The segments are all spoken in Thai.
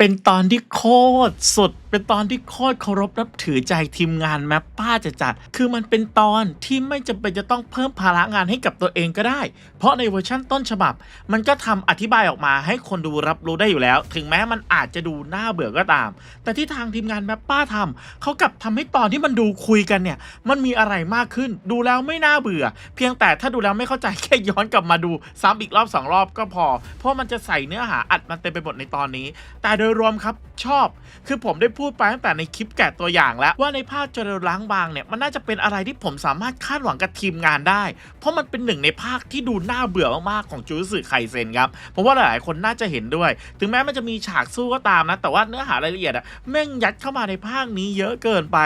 เป็นตอนที่โคตรสุด เป็นตอนที่โคตรเคารพนับถือใจทีมงานแมปป้าจะจัด คือมันเป็นตอนที่ไม่จำเป็นจะต้องเพิ่มภาระงานให้กับตัวเองก็ได้ เพราะในเวอร์ชั่นต้นฉบับ มันก็ทำอธิบายออกมาให้คนดูรับรู้ได้อยู่แล้ว ถึงแม้มันอาจจะดูน่าเบื่อก็ตาม แต่ที่ทางทีมงานแมปป้าทำเขากลับทำให้ตอนที่มันดูคุยกันเนี่ย มันมีอะไรมากขึ้น ดูแล้วไม่น่าเบื่อ เพียงแต่ถ้าดูแล้วไม่เข้าใจแค่ย้อนกลับมาดูซ้ำอีกรอบสองรอบก็พอ เพราะมันจะใส่เนื้อหาอัดมันเต็มไปหมดในตอนนี้ แต่โดยรวมครับชอบ คือผมได้พูดไปตั้งแต่ในคลิปแกะตัวอย่างแล้ว ว่าในภาคจรล้างบางเนี่ยมันน่าจะเป็นอะไรที่ผมสามารถคาดหวังกับทีมงานได้ เพราะมันเป็นหนึ่งในภาคที่ดูน่าเบื่อมากๆของจูสึไคเซนครับผมว่าหลายๆคนน่าจะเห็นด้วย ถึงแม้มันจะมีฉากสู้ก็ตามนะ แต่ว่าเนื้อหารายละเอียดอะแม่งยัดเข้ามาในภาคนี้เยอะเกินไป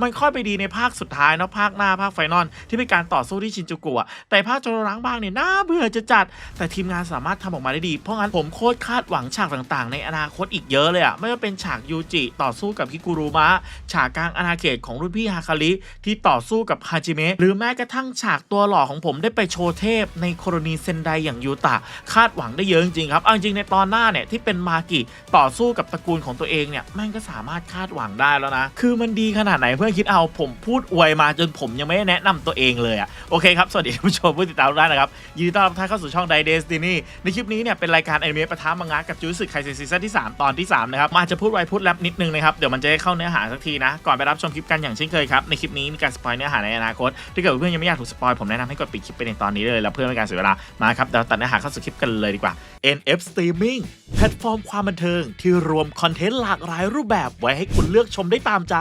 มันค่อยไปดีในภาคสุดท้ายเนาะภาคหน้าภาคไฟนอลที่เป็นการต่อสู้ที่ชินจูกุอะแต่ภาคจรล้างบางเนี่ยน่าเบื่อจะจัด แต่ทีมงานสามารถทำออกมาได้ดี เพราะงั้นผมโคตรคาดหวังฉากต่างๆ ในอนาคตอีกเยอะเลยอะไม่ว่าเป็นฉากยูจิต่อสู้กับฮิกุรุมะ ฉากกลางอาณาเขตของรุ่นพี่ฮาคาริที่ต่อสู้กับฮาจิเมะหรือแม้กระทั่งฉากตัวหล่อของผมได้ไปโชว์เทพ ในโครนีเซนไดอย่างยูตะ คาดหวังได้เยอะจริงครับเอาจริงในตอนหน้าเนี่ยที่เป็นมากิต่อสู้กับตระกูลของตัวเองเนี่ยแม่งก็สามารถคาดหวังได้แล้วนะ คือมันดีขนาดไหนเพื่อนคิดเอาผมพูดอวยมาจนผมยังไม่ได้แนะนำตัวเองเลยอะโอเคครับสวัสดีท่านผู้ชมผู้ติดตามทุกท่านะครับยินดีต้อนรับท่านเข้าสู่ช่องไดเดสตินี่ในคลิปนี้เนี่ยเป็นรายการอนิเมะปะทะมังงะกับจูสึไคเซซีซั่นที่ 3 ตอนที่3นะครับมาจจะพูดไวพูดแรปนิดนึงนะครับเดี๋ยวมันจะได้เข้าเนื้อหาสักทีนะ ก่อนไปรับชมคลิปกันอย่างเช่นเคยครับในคลิปนี้มีการสปอยเนื้อหาในอนาคตถ้าเกิดเพื่อนยังไม่อยากถูกสปอยผมแนะนำให้กดปิดคลิปไปในตอนนี้เลยแล้วเพื่อไม่การเสียเวลามาครับเดี๋ยวตัดเนื้อหาเข้าสู่คลิปกันเลยดีกว่า NF Streaming แพลตฟอร์มความบันเทิงที่รวมคอนเทนต์หลากหลายรูปแบบไว้ให้คุณเลือกชมได้ตามใจ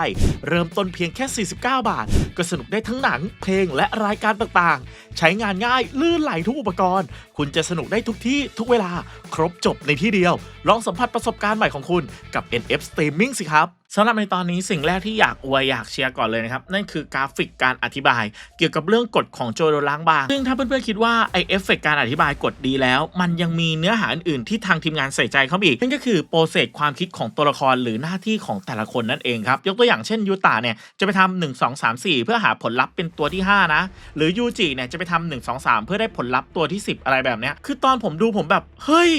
เริ่มต้นเพียงแค่ 49 บาท ก็สนุกได้ทั้งหนัง เพลงและรายการต่างๆ ใช้งานง่ายลื่นไหลทุกอุปกรณ์ คุณจะสนุกได้ทุกที่ทุกเวลา ครบจบในที่เดียว ลองสัมผัสประสบการณ์ใหม่ของคุณกับ NF Streaming สิครับสำหรับในตอนนี้สิ่งแรกที่อยากอวยอยากเชียร์ก่อนเลยนะครับ นั่นคือกราฟิกการอธิบาย เกี่ยวกับเรื่องกฎของโจโดล้างบาง ซึ่งถ้าเพื่อนๆคิดว่าไอเอฟเฟกการอธิบายกฎดีแล้ว มันยังมีเนื้อหาอื่นๆที่ทางทีมงานใส่ใจเข้าไปอีก นั่นก็คือโปรเซสความคิดของตัวละครหรือหน้าที่ของแต่ละคนนั่นเองครับ ยกตัวอย่างเช่นยูตาเนี่ยจะไปทำหนึ่งสองสามสี่เพื่อหาผลลัพธ์เป็นตัวที่ 5 นะ หรือยูจิเนี่ยจะไปทำหนึ่งสองสามเพื่อได้ผลลัพธ์ตัวที่ 10 อะไรแบบเนี้ยคือตอนผมดูผมแบบเฮ้ย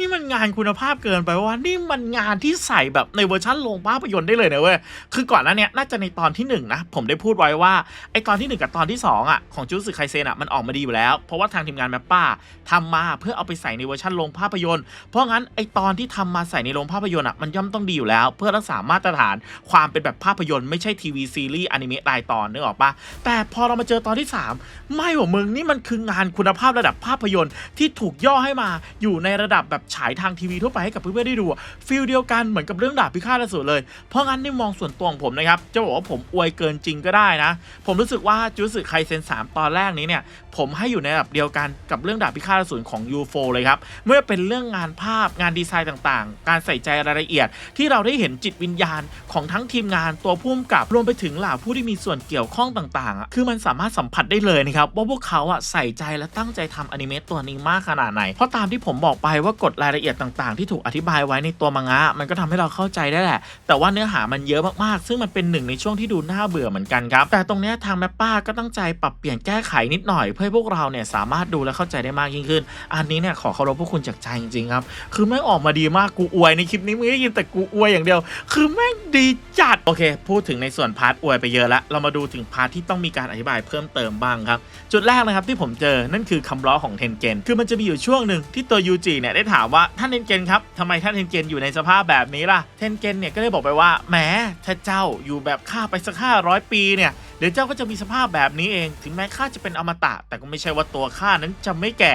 นี่มันงานคุณภาพเกินไปว่านี่มันงานที่ใส่แบบในเวอร์ชันโรงภาพยนตร์ได้เลยนะเว้ยคือก่อนหน้านี้น่าจะในตอนที่1นงนะผมได้พูดไว้ว่าไอตอนที่ 1 กับตอนที่ 2อะของจูสึไคเซนอะมันออกมาดีอยู่แล้ว เพราะว่าทางทีมงานแมปป้าทำมาเพื่อเอาไปใส่ในเวอร์ชันโรงภาพยนตร์ เพราะงั้นไอตอนที่ทำมาใส่ในโรงภาพยนตร์อะมันย่อมต้องดีอยู่แล้ว เพื่อรักษามาตรฐานความเป็นแบบภาพยนตร์ไม่ใช่ทีวีซีรีส์อนิเมะรายตอนนึกออกปะแต่พอเรามาเจอตอนที่ 3 ไม่หว่ามึงนี่มันคืองานคุณภาพระดับภาพยนตร์ที่ถูกย่อให้มาอยู่ในระดับแบบฉายทางทีวีทั่วไปให้กับเพื่อนๆได้ดูฟิลเดียวกันเหมือนกับเรื่องดาบพิฆาตอสูรเลย เพราะงั้นในมองส่วนตัวของผมนะครับจะบอกว่าผมอวยเกินจริงก็ได้นะ ผมรู้สึกว่าจูสึไคเซน3 ตอนแรกนี้เนี่ยผมให้อยู่ในระดับเดียวกันกับเรื่องดาบพิฆาตอสูรของ UFO เลยครับเมื่อเป็นเรื่องงานภาพงานดีไซน์ต่างๆ การใส่ใจรายละเอียด ที่เราได้เห็นจิตวิญญาณของทั้งทีมงานตัวผู้กำกับรวมไปถึงเหล่าผู้ที่มีส่วนเกี่ยวข้องต่างๆ คือมันสามารถสัมผัสได้เลยนะครับว่าพวกเขาอะใส่ใจและตั้งใจทำอนิเมะตัวนี้มากขนาดไหน เพราะตามที่ผมบอกไปว่ากฎรายละเอียดต่างๆ ที่ถูกอธิบายไว้ในตัวมังงะมันก็ทำให้เราเข้าใจได้แหละ แต่ว่าเนื้อหามันเยอะมากๆ ซึ่งมันเป็นหนึ่งในช่วงที่ดูน่าเบื่อเหมือนกันครับ แต่ตรงนี้ทางแมปป้าก็ตั้งใจปรับเปลี่ยนแก้ไขนิดหน่อย เพื่อให้พวกเราเนี่ยสามารถดูและเข้าใจได้มากยิ่งขึ้น อันนี้เนี่ยขอเคารพพวกคุณจากใจจริงๆครับ คือแม่งออกมาดีมากกูอวยในคลิปนี้มึงได้ยินแต่กูอวยอย่างเดียว คือแม่งดีจัดโอเค พูดถึงในส่วนพาร์ทอวยไปเยอะล้วเรามาดูถึงพาร์ทที่ต้องมีการอธิบายเพิ่มเติมบ้างครับ จุดแรกนะครับที่ผมเจอนั่นคือคำล้อของเทนเกนคือมันจะมีอยู่ช่วงหนึ่งที่ตัวยูจิเนี่ยได้ถามว่าท่านเทนเกนครับทำไมท่านเทนเกนอยู่ในสภาพแบบนี้ล่ะเทนเกนเนี่ยก็ได้บอกไปว่าแหมถ้าเจ้าอยู่แบบข้าไปสักห้าร้อยปีเนี่ยเดี๋ยวเจ้าก็จะมีสภาพแบบนี้เอง ถึงแม้ข้าจะเป็นอมตะ แต่ก็ไม่ใช่ว่าตัวข้านั้นจะไม่แก่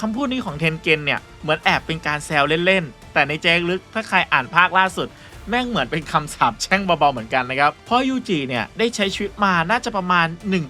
คำพูดนี้ของเทนเกนเนี่ยเหมือนแอบเป็นการแซวเล่นๆแต่ในใจลึกถ้าใครอ่านภาคล่าสุด แม่งเหมือนเป็นคำสาปแช่งเบาๆเหมือนกันนะครับ เพราะยูจิเนี่ย ได้ใช้ชีวิตมาน่าจะประมาณ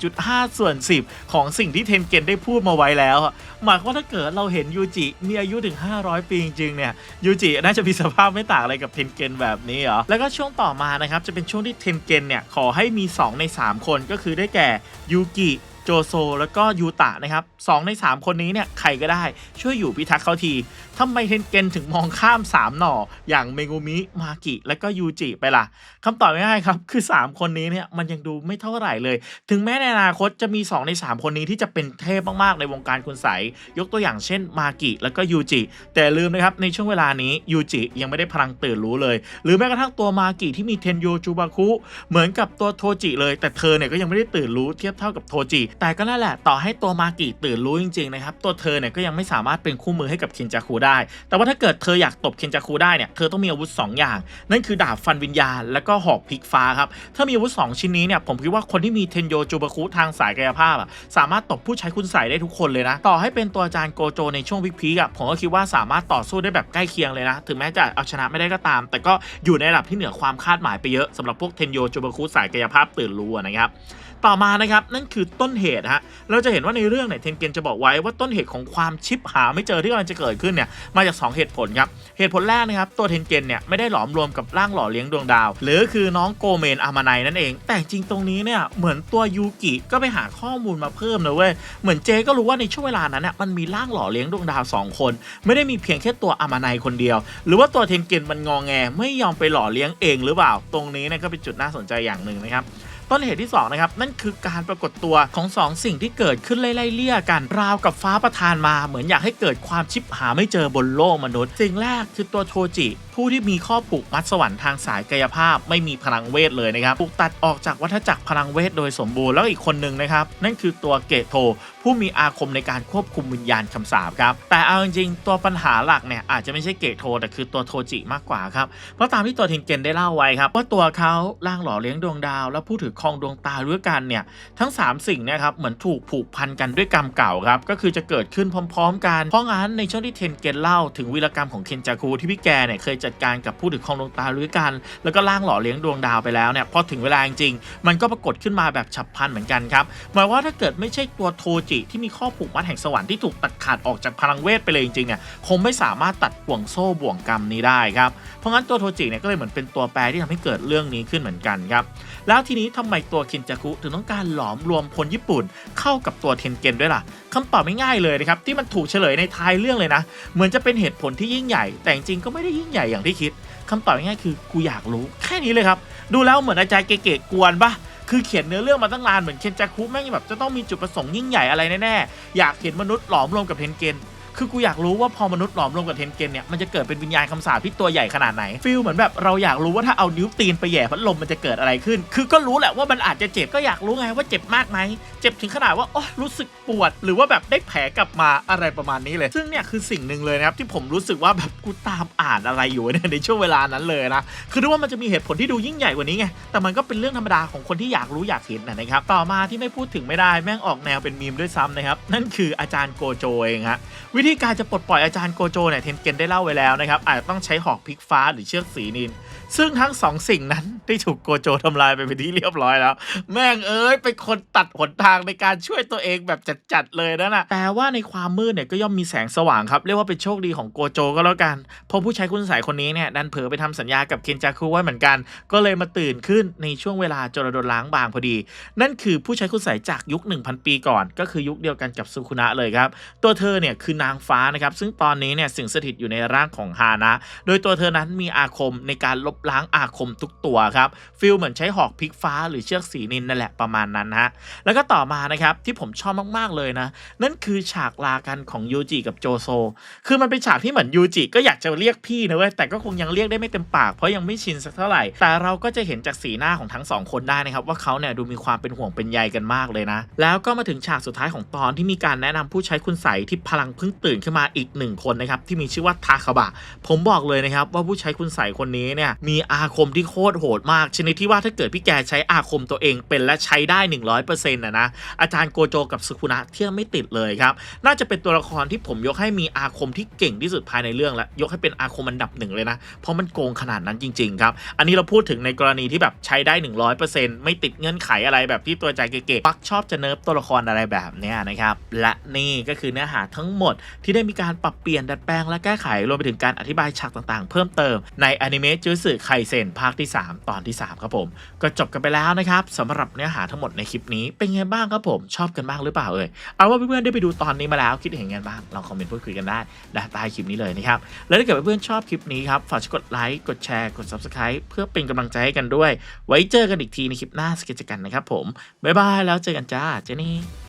1.5 ส่วน 10 ของสิ่งที่เทนเกนได้พูดมาไว้แล้วอะหมายความว่าถ้าเกิดเราเห็นยูจิมีอายุถึง 500 ปีจริงๆเนี่ยยูจิน่าจะมีสภาพไม่ต่างอะไรกับเทนเกนแบบนี้เหรอ แล้วก็ช่วงต่อมานะครับจะเป็นช่วงที่เทนเกนเนี่ยขอให้มี 2 ใน 3 คนก็คือได้แก่ยูกิ โจโซ แล้วก็ยูตะนะครับสองใน 3 คนนี้เนี่ยใครก็ได้ช่วยอยู่พิทักษ์เขาทีทำไมเทนเกนถึงมองข้าม 3 หน่อ อย่างเมกุมิ มากิ และก็ยูจิไปล่ะคำตอบง่ายๆครับ คือ 3 คนนี้เนี่ยมันยังดูไม่เท่าไหร่เลย ถึงแม้ในอนาคตจะมี 2 ใน 3 คนนี้ที่จะเป็นเทพมากๆในวงการคุณใสยกตัวอย่างเช่นมากิ แล้วก็ยูจิ แต่ลืมนะครับในช่วงเวลานี้ยูจิยังไม่ได้พลังตื่นรู้เลย หรือแม้กระทั่งตัวมากิที่มีเทนโยจูบาคุเหมือนกับตัวโทจิเลย แต่เธอเนี่ยก็ยังไม่ได้ตื่นรู้เทียบเท่ากับโทจิแต่ก็นั่นแหละต่อให้ตัวมากิตื่นรู้จริงๆนะครับตัวเธอเนี่ยก็ยังไม่สามารถเป็นคู่มือให้กับเคนจาคุได้ แต่ว่าถ้าเกิดเธออยากตบเคนจาคุได้เนี่ยเธอต้องมีอาวุธ 2 อย่าง นั่นคือดาบฟันวิญญาณและก็หอกพลิกฟ้าครับถ้ามีอาวุธ 2 ชิ้นนี้เนี่ยผมคิดว่าคนที่มีเทนโยจูบาคุทางสายกายภาพอะสามารถตบผู้ใช้คุณใส่ได้ทุกคนเลยนะต่อให้เป็นตัวอาจารย์โกโจในช่วงพิกพีกอะผมก็คิดว่าสามารถต่อสู้ได้แบบใกล้เคียงเลยนะถึงแม้จะเอาชนะไม่ได้ก็ตาม แต่ก็อยู่ในระดับที่เหนือความคาดหมายไปเยอะสำหรับพวกเทนโยจูบาคุสายกายภาพตื่นรู้นะครับต่อมานะครับนั่นคือต้นเหตุฮะเราจะเห็นว่าในเรื่องเนี่ยเทนเกนจะบอกไว้ว่าต้นเหตุของความชิปหาไม่เจอที่กำลังจะเกิดขึ้นเนี่ยมาจาก 2 เหตุผลครับเหตุผลแรกนะครับตัวเทนเกนเนี่ยไม่ได้หลอมรวมกับร่างหล่อเลี้ยงดวงดาว หรือคือน้องโกเมนอามาไนนั่นเอง แต่จริงตรงนี้เนี่ยเหมือนตัวยูกิก็ไปหาข้อมูลมาเพิ่มนะเว้ยเหมือนเจก็รู้ว่าในช่วงเวลานั้นเนี่ยมันมีร่างหล่อเลี้ยงดวงดาว 2 คน ไม่ได้มีเพียงแค่ตัวอามาไนคนเดียว หรือว่าตัวเทนเกนมันงองแงไม่ยอมไปหล่อเลี้ยงเองหรือเปล่า ตรงนี้เนี่ยก็เป็นจุดน่าสนใจอย่างหนึ่งนะครับ ต้นเหตุที่ 2 นะครับ นั่นคือการปรากฏตัวของ 2 สิ่งที่เกิดขึ้นไล่เลี่ยกัน ราวกับฟ้าประทานมาเหมือนอยากให้เกิดความชิบหาไม่เจอบนโลกมนุษย์ สิ่งแรกคือตัวโทจิ ผู้ที่มีข้อผูกมัดสวรรค์ทางสายกายภาพไม่มีพลังเวทเลยนะครับถูกตัดออกจากวัฏจักรพลังเวทโดยสมบูรณ์แล้วอีกคนหนึ่งนะครับ นั่นคือตัวเกตโท ผู้มีอาคมในการควบคุมวิญญาณคำสาปครับ แต่เอาจริงๆตัวปัญหาหลักเนี่ยอาจจะไม่ใช่เกตโท แต่คือตัวโทจิมากกว่าครับ เพราะตามที่ตัวเทนเกนได้เล่าไว้ครับว่าตัวเขาร่างหล่อเลี้ยงดวงดาว และผู้ถือครองดวงตาด้วยกันเนี่ยทั้ง 3 สิ่งเนี่ยครับเหมือนถูกผูกพันกันด้วยกรรมเก่าครับก็คือจะเกิดขึ้นพร้อม ๆ กันเพราะงั้นในช่วงที่เทนเกนเล่าถึงวีรกรรมของเคนจาคุที่พี่แกเนี่ยเคยจัดการกับผู้ถือครองดวงตาด้วยกันแล้วก็ร่างหล่อเลี้ยงดวงดาวไปแล้วเนี่ยพอถึงเวลาจริงๆมันก็ปรากฏขึ้นมาแบบฉับพลันเหมือนกันครับหมายว่าถ้าเกิดไม่ใช่ตัวโทจิที่มีข้อผูกมัดแห่งสวรรค์ที่ถูกตัดขาดออกจากพลังเวทไปเลยจริงๆเนี่ยคงไม่สามารถตัดบ่วงโซ่บ่วงกรรมนี้ได้ครับเพราะงั้นตัวโทจิเนี่ยก็เลยเหมือนเป็นตัวแปรที่ทำให้เกิดเรื่องนี้ขึ้นเหมือนกันครับแล้วทีนี้ทำไมตัวเคนจาคุถึงต้องการหลอมรวมคนญี่ปุ่น เข้ากับตัวเทนเกนด้วยล่ะคำตอบไม่ง่ายเลยนะครับที่มันถูกเฉลยในท้ายเรื่องเลยนะ เหมือนจะเป็นเหตุผลที่ยิ่งใหญ่ แต่จริงก็ไม่ได้ยิ่งใหญ่อย่างที่คิดคำตอบง่ายๆคือกูอยากรู้ แค่นี้เลยครับ ดูแล้วเหมือนอาจารย์เก๋ๆกวนปะคือเขียนเนื้อเรื่องมาตั้งนานเหมือนเคนจาคุแม่งแบบจะต้องมีจุดประสงค์ยิ่งใหญ่อะไรแน่ๆอยากเห็นมนุษย์หลอมรวมกับเทนเกน คือกูอยากรู้ว่าพอมนุษย์หลอมรวมกับเทนเกนเนี่ยมันจะเกิดเป็นวิญญาณคำสาปที่ตัวใหญ่ขนาดไหนฟีลเหมือนแบบเราอยากรู้ว่าถ้าเอานิ้วตีนไปแย่พัดลมมันจะเกิดอะไรขึ้น คือก็รู้แหละว่ามันอาจจะเจ็บก็อยากรู้ไงว่าเจ็บมากไหมเจ็บถึงขนาดว่าโอ้รู้สึกปวด หรือว่าแบบได้แผลกลับมาอะไรประมาณนี้เลย ซึ่งเนี่ยคือสิ่งหนึ่งเลยนะครับที่ผมรู้สึกว่าแบบกูตามอ่านอะไรอยู่เนี่ยในช่วงเวลานั้นเลยนะคือรู้ว่ามันจะมีเหตุผลที่ดูยิ่งใหญ่กว่านี้ไงแต่มันก็เป็นเรื่องธรรมดาของคนที่อยากรู้อยากเห็นนะครับต่อมาที่ไม่พูดถึงไม่ได้แม่งออกแนวเป็นมีมด้วยซ้ำนะครับนั่นคืออาจารย์โกโจเองฮะวิธการจะปลดปล่อยอาจารย์โกโจเนี่ยเทนเกนได้เล่าไว้แล้วนะครับอาจจะต้องใช้หอกพลิกฟ้าหรือเชือกสีนิน ซึ่งทั้งสองสิ่งนั้น ได้ถูกโกโจทำลายไปเป็นที่เรียบร้อยแล้ว แม่งเอ้ยเป็นคนตัดหนทางในการช่วยตัวเองแบบจัดๆเลยนะน่ะแต่ว่าในความมืดเนี่ยก็ย่อมมีแสงสว่างครับ เรียกว่าเป็นโชคดีของโกโจก็แล้วกัน เพราะผู้ใช้คุณสายคนนี้เนี่ยดันเผลอไปทำสัญญากับเคนจาคุไว้เหมือนกัน ก็เลยมาตื่นขึ้นในช่วงเวลาจรดล้างบางพอดี นั่นคือผู้ใช้คุณสายจากยุค 1,000 ปีก่อน ก็คือยุคเดียวกันกับสุคุนะเลยครับ ตัวเธอเนี่ยคือนางฟ้านะครับ ซึ่งตอนนี้เนี่ยสิงสถิตอยู่ในร่างของฮานะ โดยตัวเธอนั้นมีอาคมในการลบล้างอาคมทุกตัวครับฟิลเหมือนใช้หอกพลิกฟ้าหรือเชือกสีนินนั่นแหละประมาณนั้นฮะแล้วก็ต่อมานะครับที่ผมชอบมากๆเลยนะ นั่นคือฉากลากันของยูจิกับโจโซ คือมันเป็นฉากที่เหมือนยูจิก็อยากจะเรียกพี่นะเว้ยแต่ก็คงยังเรียกได้ไม่เต็มปากเพราะยังไม่ชินสักเท่าไหร่ แต่เราก็จะเห็นจากสีหน้าของทั้งสองคนได้นะครับว่าเขาเนี่ยดูมีความเป็นห่วงเป็นใยกันมากเลยนะ แล้วก็มาถึงฉากสุดท้ายของตอนที่มีการแนะนำผู้ใช้คุณใสที่พลังเพิ่งตื่นขึ้นมาอีกหนึ่งคนนะครับที่มีชื่อว่าทาคาบะ ผมบอกเลยนะครับว่าผู้ใช้คุณใสคนนี้เนี่ยมีอาคมที่โคตรโหดมาก ชนิดที่ว่าถ้าเกิดพี่แกใช้อาคมตัวเองเป็นและใช้ได้ 100%นะนะ อาจารย์โกโจกับสุคุนะเที่ยงไม่ติดเลยครับ น่าจะเป็นตัวละครที่ผมยกให้มีอาคมที่เก่งที่สุดภายในเรื่องและยกให้เป็นอาคมอันดับหนึ่งเลยนะ เพราะมันโกงขนาดนั้นจริง ๆ ครับ อันนี้เราพูดถึงในกรณีที่แบบใช้ได้ 100%ไม่ติดเงื่อนไขอะไรแบบที่ตัวใจเก๋ๆปักชอบจะเนิร์ฟตัวละครอะไรแบบนี้นะครับและนี่ก็คือเนื้อหาทั้งหมดที่ได้มีการปรับเปลี่ยนดัดแปลงและแก้ไขรวมไปถึงการอธิบายฉากต่างๆ เพิ่มเติมในอนิเมะจูสึไคเซนภาคที่ 3 ตอนอนที่ 3 ครับผม ก็จบกันไปแล้วนะครับสำหรับเนื้อหาทั้งหมดในคลิปนี้เป็นไงบ้างครับผมชอบกันบ้างหรือเปล่าเอ่ยเอาว่าเพื่อนๆได้ไปดูตอนนี้มาแล้วคิดเห็นไงบ้างลองคอมเมนต์พูดคุยกันได้นะใต้คลิปนี้เลยนะครับแล้วถ้าเกิดเพื่อนๆชอบคลิปนี้ครับฝากกดไลค์กดแชร์กด subscribe เพื่อเป็นกำลังใจให้กันด้วย ไว้เจอกันอีกทีในคลิปหน้าสเก็ตกันนะครับผมบ๊ายบายแล้วเจอกันจ้าเจนี่